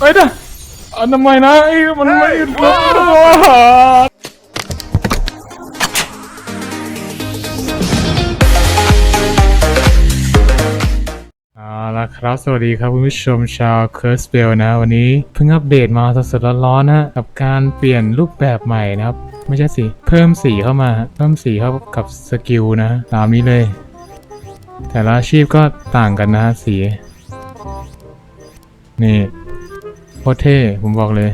เอ้ยนะอันทำไมนะไอ้มันไม่รอดเอาละครับสวัสดีครับคุณผู้ชมชาวเคิร์สเบลนะ วันนี้เพิ่งอัปเดตมาสดๆร้อนๆนะกับการเปลี่ยนรูปแบบใหม่นะครับ ไม่ใช่สิเพิ่มสีเข้ามา เพิ่มสีเข้ากับสกิลนะ ตามนี้เลย แต่ละอาชีพก็ต่างกันนะฮะสี นี่ โคตรเท่ผมบอกเลย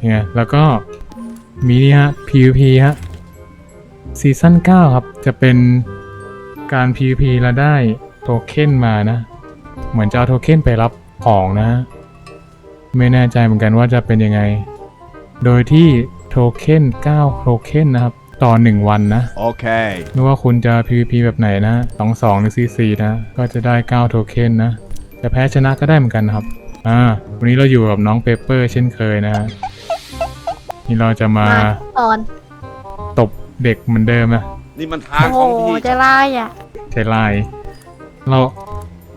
เนี่ยแล้วก็มีนี่ฮะ PVP ฮะซีซั่น9ครับ จะเป็นการ PVP แล้วได้โทเค็นมานะ เหมือนจะเอาโทเค็นไปรับของนะ ไม่แน่ใจเหมือนกันว่าจะเป็นยังไง โดยที่โทเค็น9โทเค็นนะครับ ต่อ 1 วันนะ Okay. ไม่ว่าคุณจะ PVP แบบไหนนะ 2 2 หรือ CC นะ ก็จะได้ 9 โทเค็นนะ จะแพ้ชนะก็ได้เหมือนกันนะครับ อ่า วันนี้เราอยู่กับน้องเปเปอร์เช่นเคยนะฮะนี่เราจะมามาตอนตบเด็กเหมือนเดิมนะนี่มันทางโอ้ของโหพี่ใจะไล่อะ ใจลาย เรา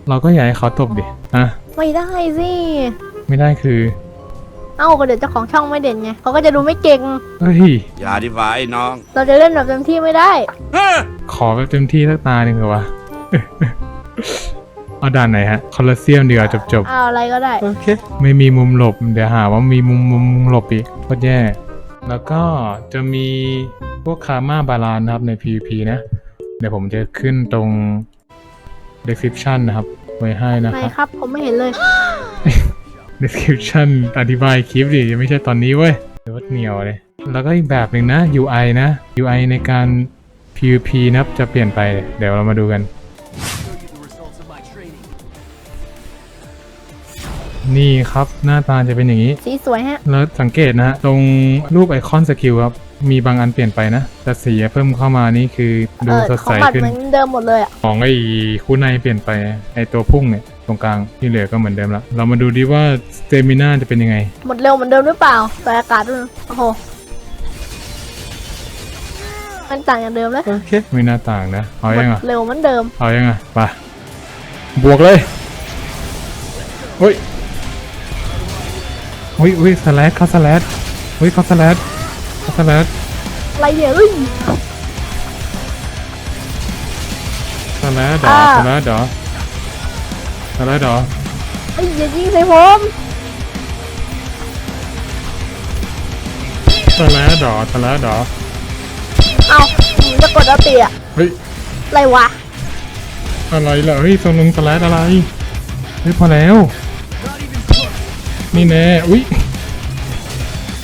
เราก็อยากให้เขาตบดิอะไม่ได้สิไม่ได้คือ เอ้าก็เดี๋ยวเจ้าของช่องไม่เด่นไงเขาก็จะดูไม่เก่ง เฮ้ย อย่าดีกว่าไอ้น้องเราจะเล่นแบบเต็มที่ไม่ได้ ขอแบบเต็มที่สักตาหนึ่งเหรอวะ เอาด่านไหนฮะคอลเซียมเดียวจบจบๆเอาอะไรก็ได้ โอเค ไม่มีมุมหลบ เดี๋ยวหาว่ามีมุมมุมหลบอีกโคตรแย่ แล้วก็จะมีพวกคาม่าบาลานนะครับใน PVP นะ เดี๋ยวผมจะขึ้นตรง description นะครับ ไว้ให้นะไหนครับ ครับ ผมไม่เห็นเลย description อธิบายคลิปดิยังไม่ใช่ตอนนี้เว้ยเดี๋ยวเหนียวเลย แล้วก็อีกแบบหนึ่งนะ UI นะ UI ในการ PVP นะครับจะเปลี่ยนไป เดี๋ยวเรามาดูกัน นี่ครับหน้าตาจะเป็นอย่างนี้ สีสวยฮะ แล้วสังเกตนะฮะตรงรูปไอคอนสกิลครับ มีบางอันเปลี่ยนไปนะแต่สีเพิ่มเข้ามานี่คือเอดูอสดขอใสงบัตรขึ้น เหมือนเดิมหมดเลยอะ ของไอคู่ในเปลี่ยนไปไอตัวพุ่งเนี่ยตรงกลางที่เหลือก็เหมือนเดิมละเรามาดูดิว่าสเตมิน่าจะเป็นยังไง หมดเร็วเหมือนเดิมหรือเปล่าแต่อากาศด้วยนะโอ้โห มันต่างอย่างเดิมเลยโอเคไม่น่าต่างนะ เอาหมยังดอะเร็วเหมือนเดิม เอายังอะไปบวกเลยเฮ้ย เฮ้ยเฮ้ยสแลดเขาสแลดเฮ้ยเขาสแลดเขาสแลดอะไรเนี่ยเอ้ย สแลดเหรออ่า สแลดเหรอสแลดเหรอเอ้ยอย่ายิงใส่ผมสแลดเหรอสแลดเหรอเอาผมจะกดอัลติอะเฮ้ยอะไรวะอะไรล่ะเฮ้ยทรงนึงสแลดอะไรเฮ้ยพอแล้ว นี่แน่ อุ้ย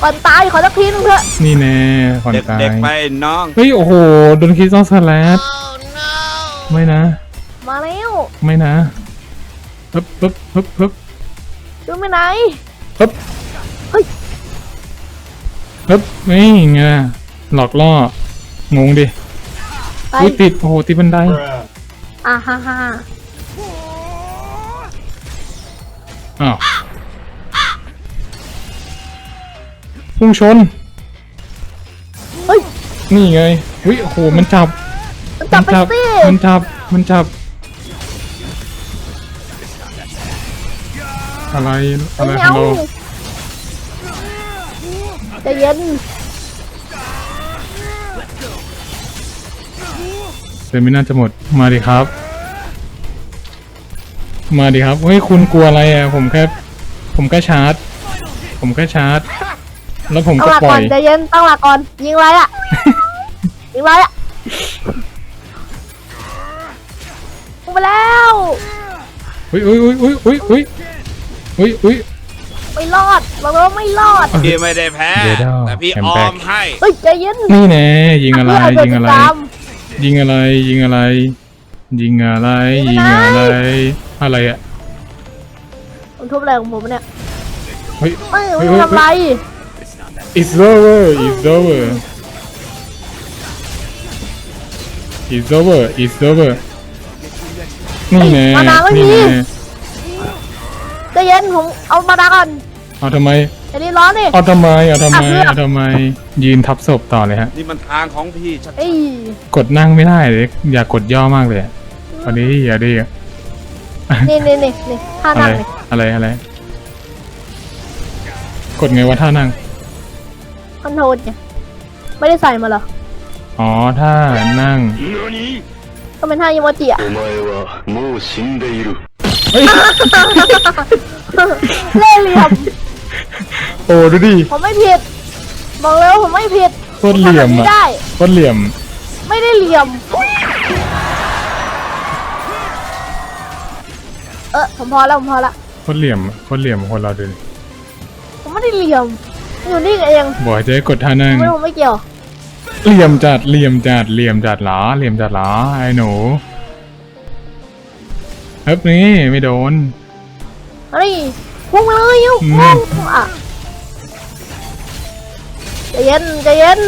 ก่อนตายขอสักทีนึงเถอะ นี่แน่ก่อนตายเด็กๆไปไอ้น้อง เฮ้ย โอ้โห โดนคิดต้องสแลดไม่นะ มาแล้วไม่นะปึ๊บปึ๊บปึ๊บปึ๊บดูไปไหนปึ๊บเฮ้ยปึ๊บนี่ไงหลอกล่อ งงดิ ไปอุ้ยติด โอ้โหติดบันได อ่าฮ่าฮ่าอ้าว พุ่งชนเฮ้ยนี่ไงอุ้ยโอ้โหมันจับมันจับไปสิมันจับมันจับ อะไรอะไรไม่ขอเอางเราใจะเย็นเซมิน่าจะหมดมาดิครับ มาดิครับเฮ้ยคุณกลัวอะไรอะผมแค่ผมแค่ชาร์จ ผมแค่ชาร์จ แล้วผมตั้งก็หลักปล่ก่ออนย ใจเย็นตั้งหลักก่อนยิงไรอะยิงไรอะยิงไปแล้วอุ้ยอุ้ยอุ้ยอุ้ยอุ้ยอุ้ยอุ้ยอุ้ย ไม่รอดเราว่าไม่รอดพี่ไม่ได้แพ้ เดี๋ยวเดี๋ยวแต่พี่แคมอแบ็อคมให้เฮ้ยใจเย็นนี่แน่ยิงอะไรเพื่ยิงอะไรเดินตาม ยิงอะไร ยิงอะไร ยิงอะไร ยิงอะไร อะไรอะผมทุบอะไรของผมเนี่ยเฮ้ยไม่เฮ้ไม่ยทำไร It's over It's over It's over It's over นี่แน่มานาไม่นี่มี แน่ใจเย็นผมเอามาดาก่อนเอาทำไม จะได้ร้อนนี่เอาทำไม เอาทำไมอะเพื่อเอาทำไม ยืนทับศพต่อเลยฮะ นี่มันทางของพี่ชัดเอ้ยกดนั่งไม่ได้เลยอยากกดย่อมากเลยอะวันนี้อย่าดินี่นี่นี่นี่ท่าอะนั่ไรงนี่อะไรอะไร กดไงวะท่านั่ง คอนโทรลไงไม่ได้ใส่มาเหรอ อ๋อท่านั่ง ก็เป็นท่าอีโมจิอะ お前はもう死んでいる เฮ้ย เล่ห์เหลี่ยม โอ้ดูดิ ผมไม่ผิด บอกเลยว่าผมไม่ผิด โคตรเหลี่ยม ผทำแบบนี้ อะ ได้ โคตรเหลี่ยม ไม่ได้เหลี่ยม เออผมพอแล้วผมพอละ โคตรเหลี่ยมโคตรเหลี่ยมคนเราดูดิ ผมไม่ได้เหลี่ยม อยู่นี่เองบอกให้เจ๊กดท่านั่งไม่ผมไม่เกี่ยวเหลี่ยมจัดเหลี่ยมจัดเหลี่ยมจัดเหรอเหลี่ยมจัดเหรอไอ้หนูเฮ้ยนี่ไม่โดนเฮ้ยพุ่งมาเลยยุอืมพุ่งอะใจเย็นใจเย็น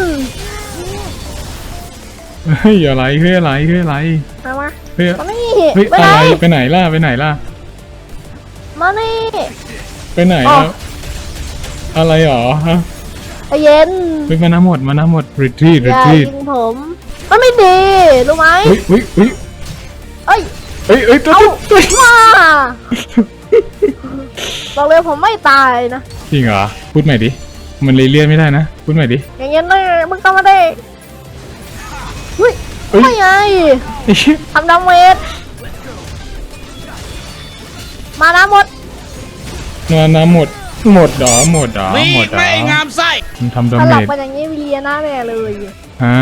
เฮ้ยอะไรเฮ้ยอะไรเฮ้ยอะไรมามาเฮ้ยมานี่เฮ้ยไปอะไหนไรไปไหนล่ะไปไหนล่ะมานี่ไปไหนอ๋อแล้ว อะไรหรอฮะใจเย็นเฮ้ยมาน้ำหมดมาน้ำหมด retreat อย่า retreat ยิงผม มันไม่ดี รู้ไหมเฮ้ยเฮ้ยเฮ้ยเอ้ย เฮ้ยเฮ้ยตัวเอาตัวมาบอกเลยผมไม่ตายนะ จริงเหรอพูดใหม่ดิมันเลยเลี่ยนไม่ได้นะพูดใหม่ดิ อย่างเงี้ยเลยมึงต้องมาได้เฮ้ยเฮ้ย ไม่ไงไอ้เหี้ยทำดาเมจมานะหมดมาน้ำหมด หมดเหรอหมดเหรอมีหมดเหรอไม่งามไส้มันทำดาถ้าเมหลับจไปอย่างนี้วิเลียนะแน่เลยอ่า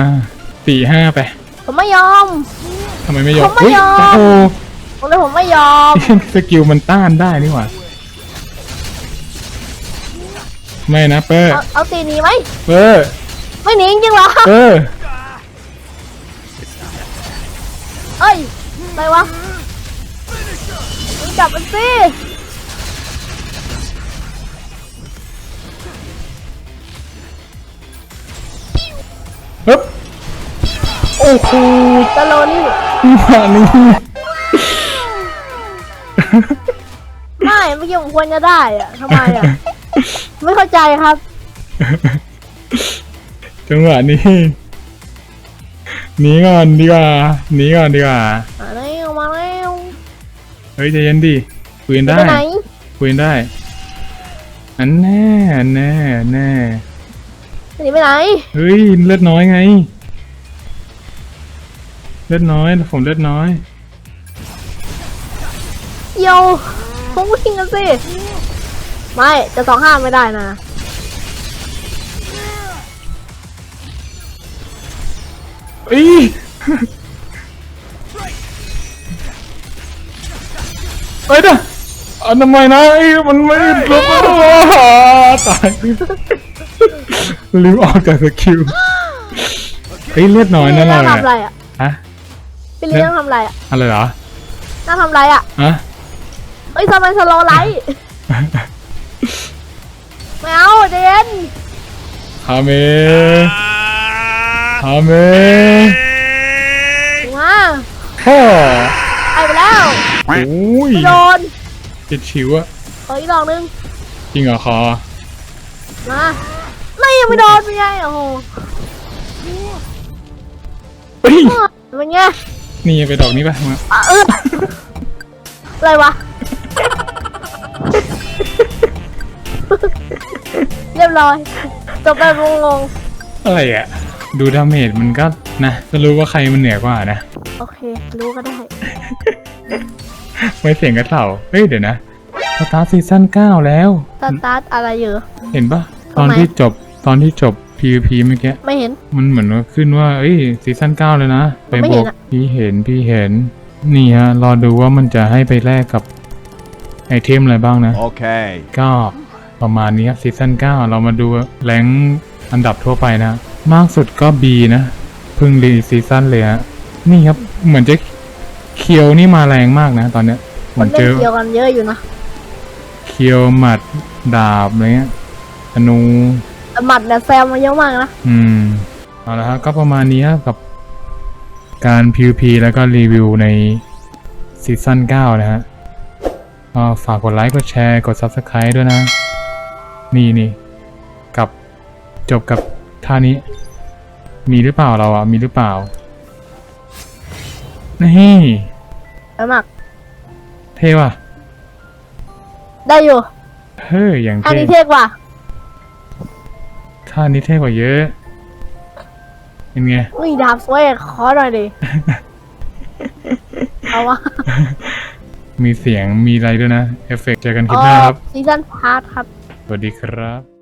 สี่ห้าไปผมไม่ยอม ทำไมไม่ยอมผมไม่ยอมเฮ้ยผมเลยผมไม่ยอมโอ้โหสกิลมันต้านได้นี่หว่าไม่นะเปอร์เอาเอาตีหนี้ไหมเปอร์ไม่หนีจริงๆเหรอ เปอร์เอ้ยอะไรวะมึงจับมันสิ ฮึบโอ้โหตะโลนี่มานี่ไม่เมื่อกี้ผมควรจะได้อะทำไมอะไม่เข้าใจครับ จังหวะนี้หนีก่อนดีกว่าหนีก่อนดีกว่ามาแล้วมาแล้วเฮ้ยใจเย็นดิคุยกันจะได้ไปไหน คุยกันได้ อันแน่อันแน่อันแน่จะ หนีไปไหน เฮ้ยเลือดน้อยไง เลือดน้อยผมเลือดน้อยเดี๋ยวผมวิ่งกันสิ ไม่ จะสองห้าไม่ได้นะ เอ้ย เอ้ยเด้ออันทำไมนะไอ้ยมันไม่ลบตาย ลืมออกจากสกิลเฮ้ยเลือดน้อยนั่นแหน่าละทำอะไรอะฮะพี่เลี้ยงทำอะไรอะอะไรเหรอน่าทำอะไรอะฮะเอ้ยทำไมสโลว์ไลท์ไม่เอาใจเย็นฮาเมฮาเมถึงมาพ่อไปไปแล้วโอ้ยไม่โดนเจ็ดชิวอะขออีกดอกนึงจริงเหรอคอมา ไม่ยังไม่โดนเป็นไงโอ้โหเฮ้ยเป็นไงนี่ไปดอกนี้ปะมาอะเอออะไรวะ เรียบร้อย จบแบบงงอะไรอะดูดาเมจมันก็นะก็รู้ว่าใครมันเหนือกว่านะ ๆโอเค รู้ก็ได้ ไม่เสียงกระเต่าเฮ้ยเดี๋ยวนะสตาร์ซีซั่น9แล้ว สตาร์ทอะไรเยอะเห็นปะทำไมตอนที่จบ ตอนที่จบ PVP เมื่อกี้ ไม่เห็น มันเหมือนว่าขึ้นว่า เอ้ยซีซั่น9แล้วนะ ไปไม่บเห็อนกอะพี่เห็น พี่เห็น นี่ฮะ รอดูว่ามันจะให้ไปแลกกับไอเทมอะไรบ้างนะ โอเค ก็ประมาณนี้ครับซีซั่น9 เรามาดูแรงค์อันดับทั่วไปนะ มากสุดก็ B นะเพิ่งรีซีซั่นเลยฮะ นี่ครับ เหมือนจะเคียวนี่มาแรงมากนะ ตอนเนี้ยเหคมือนนเล่เจนอเกี่ยวกันเยอะอยู่นะ เคียวหมัดดาบอะไรเงี้ยธนูแต่ หมัดเนี่ยแซมมาเยอะมากนะ อืม เอาละครับก็ประมาณนี้ครับกับการ PVP แล้วก็รีวิวในซีซั่น9 นะฮะก็ฝากกดไลค์ กดแชร์ กด Subscribe ด้วยนะ นี่นี่กับจบกับท่านี้ มีหรือเปล่าเราอะ มีหรือเปล่า นี่ไปมากเท่ว่ะ ได้อยู่ เฮ้ยอย่างอันเท่ นี้เท่กว่า ท่านี้เท่กว่าเยอะ เป็นไง อุ้ยดาบสวยอะขอหน่อยดิ เอาวะมีเสียงมีอะไรด้วยนะ เอฟเฟกต์เจอกันคลิปหน้าครับ ซีซั่นพาร์ทครับ สวัสดีครับ